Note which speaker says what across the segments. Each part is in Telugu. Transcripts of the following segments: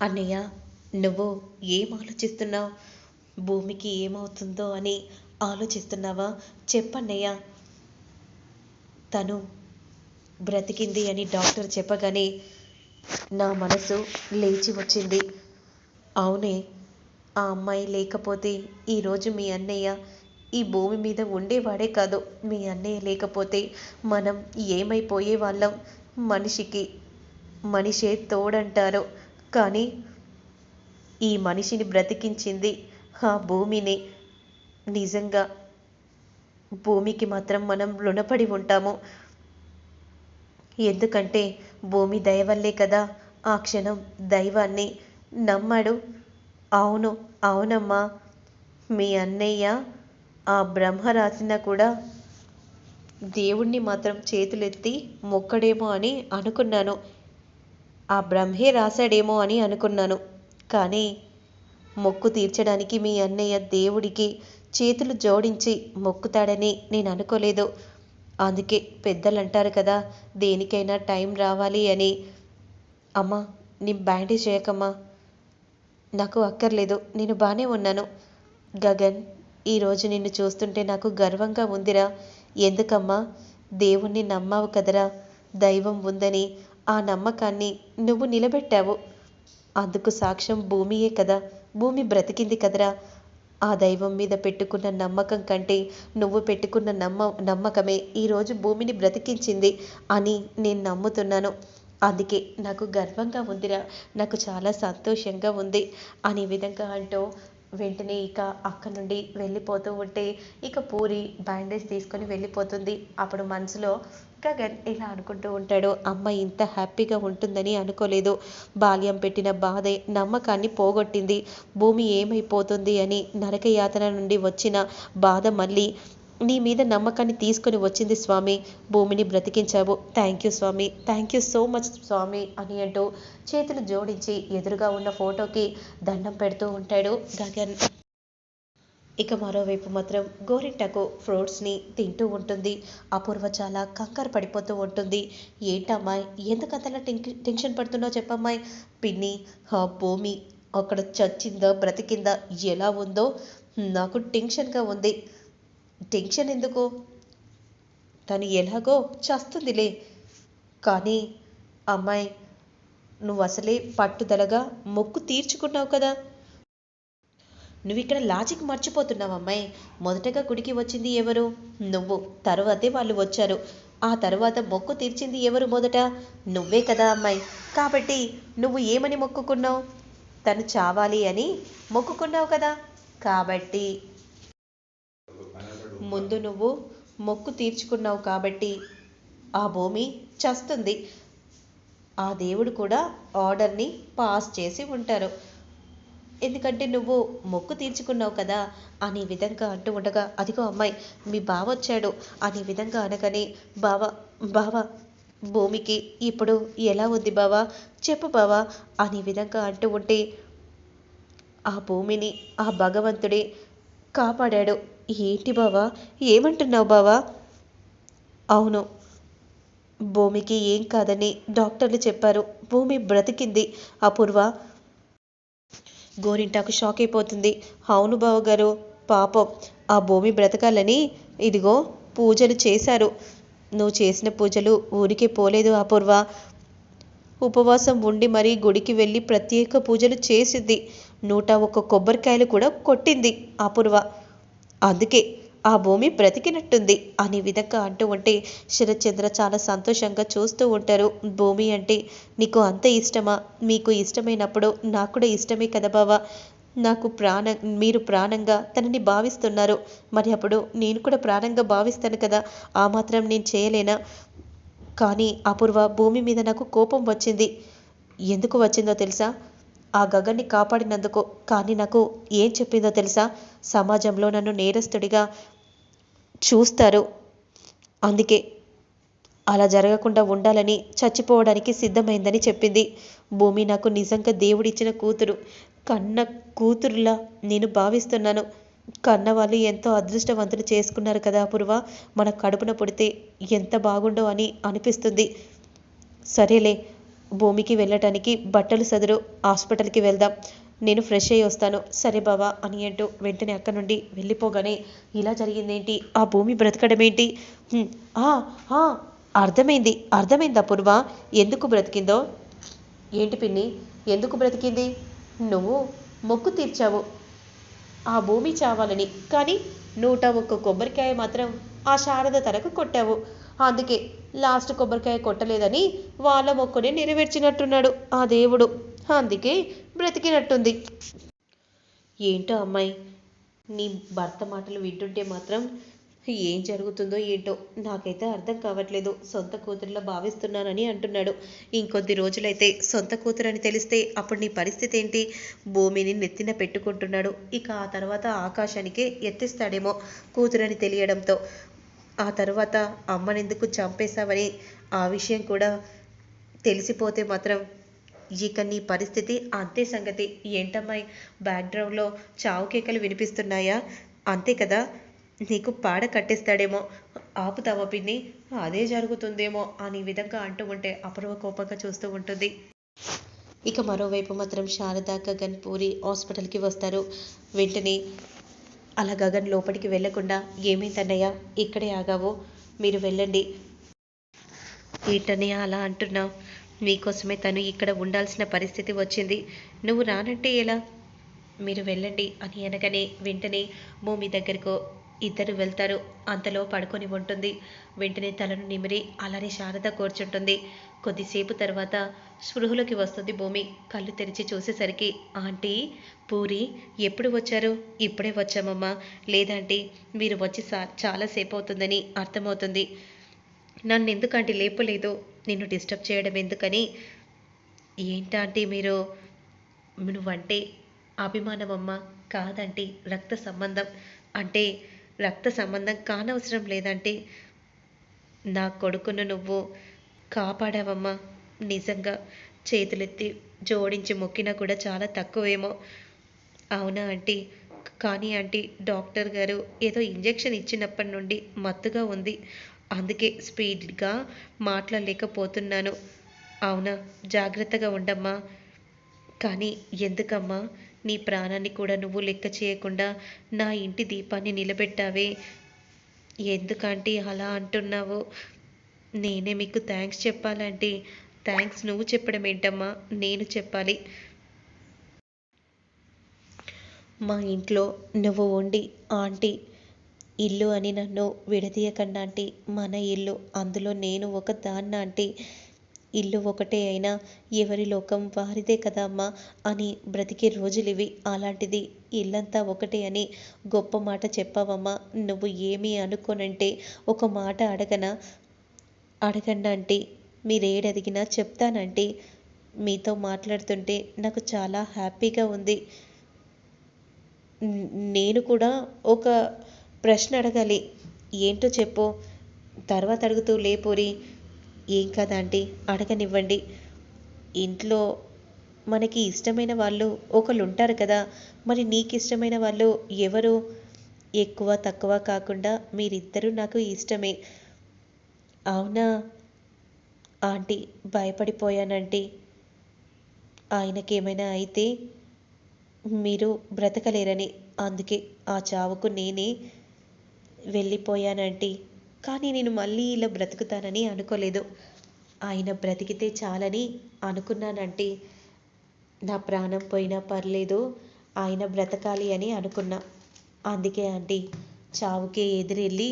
Speaker 1: అన్నయ్య నువ్వు ఏం ఆలోచిస్తున్నావు? భూమికి ఏమవుతుందో అని ఆలోచిస్తున్నావా? చెప్పన్నయ్య. తను బ్రతికింది అని డాక్టర్ చెప్పగానే నా మనసు లేచి వచ్చింది. అవునే ఆ అమ్మాయి లేకపోతే ఈరోజు మీ అన్నయ్య ఈ భూమి మీద ఉండేవాడే కాదు. మీ అన్నయ్య లేకపోతే మనం ఏమైపోయే వాళ్ళం? మనిషికి మనిషే తోడంటారు. కానీ ఈ మనిషిని బ్రతికించింది ఆ భూమిని. నిజంగా భూమికి మాత్రం మనం రుణపడి ఉంటాము. ఎందుకంటే భూమి దయవల్లే కదా ఆ క్షణం దైవాన్ని నమ్మాడు. అవును అవునమ్మా. మీ అన్నయ్య ఆ బ్రహ్మ కూడా దేవుణ్ణి మాత్రం చేతులెత్తి మొక్కడేమో అని అనుకున్నాను. ఆ బ్రహ్మే రాశాడేమో అని అనుకున్నాను. కానీ మొక్కు తీర్చడానికి మీ అన్నయ్య దేవుడికి చేతులు జోడించి మొక్కుతాడని నేను అనుకోలేదు. అందుకే పెద్దలు అంటారు కదా దేనికైనా టైం రావాలి అని. అమ్మా నీ బ్యాండేజ్ చేయకమ్మా. నాకు అక్కర్లేదు నేను బాగానే ఉన్నాను. గగన్ ఈరోజు నిన్ను చూస్తుంటే నాకు గర్వంగా ఉందిరా. ఎందుకమ్మా? దేవుణ్ణి నమ్మావు కదరా. దైవం ఉందని ఆ నమ్మకాన్ని నువ్వు నిలబెట్టావు. అందుకు సాక్ష్యం భూమియే కదా. భూమి బ్రతికింది కదరా. ఆ దైవం మీద పెట్టుకున్న నమ్మకం కంటే నువ్వు పెట్టుకున్న నమ్మ నమ్మకమే ఈరోజు భూమిని బ్రతికించింది అని నేను నమ్ముతున్నాను. అందుకే నాకు గర్వంగా ఉందిరా. నాకు చాలా సంతోషంగా ఉంది అనే విధంగా అంటూ వెంటనే ఇక అక్కడ నుండి వెళ్ళిపోతూ ఉంటే ఇక పూరి బ్యాండేజ్ తీసుకొని వెళ్ళిపోతుంది. అప్పుడు మనసులో గగన్ ఇలా అనుకుంటూ ఉంటాడు అమ్మ ఇంత హ్యాపీగా ఉంటుందని అనుకోలేదు. బాల్యం పెట్టిన బాధే నమ్మకాన్ని పోగొట్టింది. భూమి ఏమైపోతుంది అని నరకయాతన నుండి వచ్చిన బాధ మళ్ళీ నీ మీద నమ్మకాన్ని తీసుకొని వచ్చింది స్వామి. భూమిని బ్రతికించావు. థ్యాంక్ యూ స్వామి. థ్యాంక్ యూ సో మచ్ స్వామి అని అంటూ చేతులు జోడించి ఎదురుగా ఉన్న ఫోటోకి దండం పెడుతూ ఉంటాడు గగన్. ఇక మరోవైపు మాత్రం గోరింటకు ఫ్రూట్స్ని తింటూ ఉంటుంది. అపూర్వ చాలా కంగారు పడిపోతూ ఉంటుంది. ఏంటమ్మాయి? ఎందుకంతలా టెన్క్ టెన్షన్ పడుతున్నావు చెప్పమ్మాయి? పిన్ని ఆ భూమి అక్కడ చచ్చిందో బ్రతికిందా ఎలా ఉందో నాకు టెన్షన్గా ఉంది. టెన్షన్ ఎందుకు? తను ఎలాగో చస్తుందిలే. కానీ అమ్మాయి నువ్వు అసలే పట్టుదలగా మొక్కు తీర్చుకున్నావు కదా. నువ్వు ఇక్కడ లాజిక్ మర్చిపోతున్నావు అమ్మాయి. మొదటగా గుడికి వచ్చింది ఎవరు? నువ్వు. తరువాతే వాళ్ళు వచ్చారు. ఆ తర్వాత మొక్కు తీర్చింది ఎవరు మొదట? నువ్వే కదా అమ్మాయి. కాబట్టి నువ్వు ఏమని మొక్కుకున్నావు? తను చావాలి అని మొక్కుకున్నావు కదా. కాబట్టి ముందు నువ్వు మొక్కు తీర్చుకున్నావు కాబట్టి ఆ భూమి చస్తుంది. ఆ దేవుడు కూడా ఆర్డర్ని పాస్ చేసి ఉంటారు. ఎందుకంటే నువ్వు మొక్కు తీర్చుకున్నావు కదా అనే విధంగా అంటూ ఉండగా అదిగో అమ్మాయి మీ బావ వచ్చాడు అనే విధంగా అనగానే బావ బావ భూమికి ఇప్పుడు ఎలా ఉంది బావా? చెప్పు బావా అనే విధంగా అంటూ ఉంటే ఆ భూమిని ఆ భగవంతుడే కాపాడాడు. ఏంటి బావా? ఏమంటున్నావు బావా? అవును భూమికి ఏం కాదని డాక్టర్లు చెప్పారు. భూమి బ్రతికింది. అపూర్వ గోరింటాకు షాక్ అయిపోతుంది. అవును బావగారు పాపం. ఆ భూమి బ్రతకాలని ఇదిగో పూజలు చేశారు. నువ్వు చేసిన పూజలు ఊరికే పోలేదు అపూర్వ. ఉపవాసం ఉండి మరీ గుడికి వెళ్ళి ప్రత్యేక పూజలు చేసింది. నూట ఒక్క కొబ్బరికాయలు కూడా కొట్టింది అపూర్వ. అందుకే ఆ భూమి బ్రతికినట్టుంది అనే విధంగా అంటూ ఉంటే శరత్చంద్ర చాలా సంతోషంగా చూస్తూ ఉంటారు. భూమి అంటే నీకు అంత ఇష్టమా? మీకు ఇష్టమైనప్పుడు నాకు కూడా ఇష్టమే కదా బావా. నాకు ప్రాణ మీరు ప్రాణంగా తనని భావిస్తున్నారు. మరి అప్పుడు నేను కూడా ప్రాణంగా భావిస్తాను కదా. ఆ మాత్రం నేను చేయలేనా? కానీ అపూర్వ భూమి మీద నాకు కోపం వచ్చింది. ఎందుకు వచ్చిందో తెలుసా? ఆ గగన్ని కాపాడినందుకు కానీ నాకు ఏం చెప్పిందో తెలుసా? సమాజంలో నన్ను నేరస్తుడిగా చూస్తారు. అందుకే అలా జరగకుండా ఉండాలని చచ్చిపోవడానికి సిద్ధమైందని చెప్పింది. భూమి నాకు నిజంగా దేవుడిచ్చిన కూతురు. కన్న కూతురులా నేను భావిస్తున్నాను. కన్న వాళ్ళు ఎంతో అదృష్టవంతులు చేసుకున్నారు కదా అపూర్వ? మన కడుపున పుడితే ఎంత బాగుండో అని అనిపిస్తుంది. సరేలే భూమికి వెళ్ళటానికి బట్టలు సదురు హాస్పిటల్కి వెళ్దాం. నేను ఫ్రెష్ అయ్యి వస్తాను. సరే బావా అని అంటూ వెంటనే అక్కడ నుండి వెళ్ళిపోగానే ఇలా జరిగిందేంటి? ఆ భూమి బ్రతకడమేంటి? ఏంటి ఆ, అర్థమైంది అర్థమైందా పూర్వ ఎందుకు బ్రతికిందో? ఏంటి పిన్ని ఎందుకు బ్రతికింది? నువ్వు మొక్కు తీర్చావు. ఆ భూమి చావాలని కానీ నూట ఒక్క కొబ్బరికాయ మాత్రం ఆ శారద తలకు కొట్టావు. అందుకే లాస్ట్ కొబ్బరికాయ కొట్టలేదని వాళ్ళ మొక్కనే నెరవేర్చినట్టున్నాడు ఆ దేవుడు. అందుకే బ్రతికినట్టుంది. ఏంటో అమ్మాయి నీ భర్త మాటలు వింటుంటే మాత్రం ఏం జరుగుతుందో ఏంటో నాకైతే అర్థం కావట్లేదు. సొంత కూతురులా భావిస్తున్నానని అంటున్నాడు. ఇంకొద్ది రోజులైతే సొంత కూతురని తెలిస్తే అప్పుడు నీ పరిస్థితి ఏంటి? భూమిని నెత్తిన పెట్టుకుంటున్నాడు. ఇక ఆ తర్వాత ఆకాశానికే ఎత్తిస్తాడేమో కూతురని తెలియడంతో. ఆ తర్వాత అమ్మనెందుకు చంపేశావని ఆ విషయం కూడా తెలిసిపోతే మాత్రం ఇక నీ పరిస్థితి అంతే సంగతి. ఏంటమ్మాయి బ్యాక్గ్రౌండ్లో చావు కేకలు వినిపిస్తున్నాయా? అంతే కదా? నీకు పాడ కట్టేస్తాడేమో ఆపుతావా పిన్ని? అదే జరుగుతుందేమో అని విధంగా అంటూ ఉంటే అపూర్వ కోపంగా చూస్తూ ఉంటుంది. ఇక మరోవైపు మాత్రం శారదా గగన్ పూరి హాస్పిటల్కి వస్తారు. వెంటనే అలా గగన్ లోపలికి వెళ్ళకుండా ఏమైందన్నయ్య ఇక్కడే ఆగావు? మీరు వెళ్ళండి. ఏంటన్నయ్య అలా అంటున్నావు? మీకోసమే తను ఇక్కడ ఉండాల్సిన పరిస్థితి వచ్చింది. నువ్వు రానంటే ఎలా? మీరు వెళ్ళండి అని అనగానే వెంటనే భూమి దగ్గరకు ఇద్దరు వెళ్తారు. అంతలో పడుకొని ఉంటుంది. వెంటనే తలను నిమిరి అలానే శారద కూర్చుంటుంది. కొద్దిసేపు తర్వాత స్పృహలోకి వస్తుంది భూమి. కళ్ళు తెరిచి చూసేసరికి ఆంటీ పూరి ఎప్పుడు వచ్చారు? ఇప్పుడే వచ్చామమ్మా. లేదంటే మీరు వచ్చి సా చాలాసేపు అవుతుందని అర్థమవుతుంది. నన్ను ఎందుకంటే లేపలేదు? నిన్ను డిస్టర్బ్ చేయడం ఎందుకని? ఏంటంటే మీరు? నువ్వంటే అభిమానమమ్మ. కాదంటే రక్త సంబంధం. అంటే రక్త సంబంధం కానవసరం లేదంటే నా కొడుకును నువ్వు కాపాడావమ్మా. నిజంగా చేతులెత్తి జోడించి మొక్కినా కూడా చాలా తక్కువేమో. అవునా ఆంటీ? కానీ ఆంటీ డాక్టర్ గారు ఏదో ఇంజెక్షన్ ఇచ్చినప్పటి నుండి మత్తుగా ఉంది. అందుకే స్పీడ్గా మాట్లాడలేకపోతున్నాను. అవునా? జాగ్రత్తగా ఉండమ్మా. కానీ ఎందుకమ్మా? నీ ప్రాణాన్ని కూడా నువ్వు లెక్క చేయకుండా నా ఇంటి దీపాన్ని నిలబెట్టావే. ఎందుకంటే అలా అంటున్నావు? నేనే మీకు థ్యాంక్స్ చెప్పాలంటే. థ్యాంక్స్ నువ్వు చెప్పడం ఏంటమ్మా? నేను చెప్పాలి. మా ఇంట్లో నువ్వు ఉండి ఆంటీ ఇల్లు అని నన్ను విడదీయకండా ఆంటీ. మన ఇల్లు అందులో నేను ఒక దాన్న ఆంటీ. ఇల్లు ఒకటే అయినా ఎవరి లోకం వారిదే కదా అమ్మా అని బ్రతికే రోజులు ఇవి అలాంటిది ఇల్లంతా ఒకటే అని గొప్ప మాట చెప్పావమ్మా. నువ్వు ఏమీ అనుకోనంటే ఒక మాట అడగనా అడగండి అంటే మీరేడు చెప్తానంటే. మీతో మాట్లాడుతుంటే నాకు చాలా హ్యాపీగా ఉంది. నేను కూడా ఒక ప్రశ్న అడగాలి. ఏంటో చెప్పు. తర్వాత అడుగుతూ లేపూరి. ఏం కదా ఆంటీ? అడగనివ్వండి. ఇంట్లో మనకి ఇష్టమైన వాళ్ళు ఒకళ్ళు ఉంటారు కదా. మరి నీకు ఇష్టమైన వాళ్ళు ఎవరు? ఎక్కువ తక్కువ కాకుండా మీరిద్దరూ నాకు ఇష్టమే. అవునా? ఆంటీ భయపడిపోయానంటీ ఆయనకేమైనా అయితే మీరు బ్రతకలేరని అందుకే ఆ చావుకు నేనే వెళ్ళిపోయానంటీ కానీ నేను మళ్ళీ ఇలా బ్రతుకుతానని అనుకోలేదు. ఆయన బ్రతికితే చాలని అనుకున్నానంటే నా ప్రాణం పోయినా పర్లేదు ఆయన బ్రతకాలి అని అనుకున్నా. అందుకే ఆంటీ చావుకే ఎదురెళ్ళి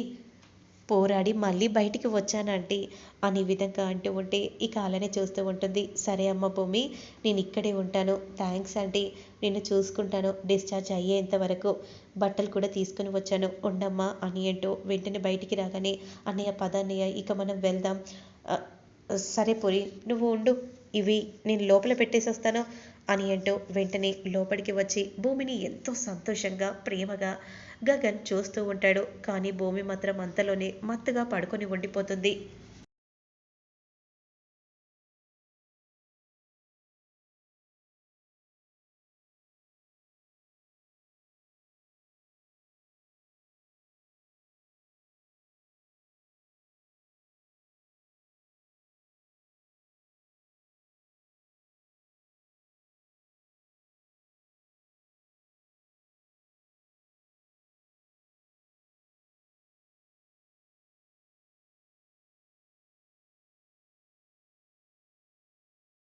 Speaker 1: పోరాడి మళ్ళీ బయటికి వచ్చానంటీ అనే విధంగా అంటూ ఉంటే ఇక అలానే చూస్తూ ఉంటుంది. సరే అమ్మ భూమి నేను ఇక్కడే ఉంటాను. Thanks aunty. నిన్ను చూసుకుంటాను. డిశ్చార్జ్ అయ్యేంత వరకు బట్టలు కూడా తీసుకుని వచ్చాను. ఉండమ్మా అని అంటూ వెంటనే బయటికి రాగానే అన్నయ్య పదాన్నయ్య ఇక మనం వెళ్దాం. సరే పొరి నువ్వు ఉండు. ఇవి నేను లోపల పెట్టేసి వస్తాను అని అంటూ వెంటనే లోపలికి వచ్చి భూమిని ఎంతో సంతోషంగా ప్రేమగా గగన్ చూస్తూ ఉంటాడు. కానీ భూమి మాత్రం అంతలోనే మత్తుగా పడుకొని ఉండిపోతుంది.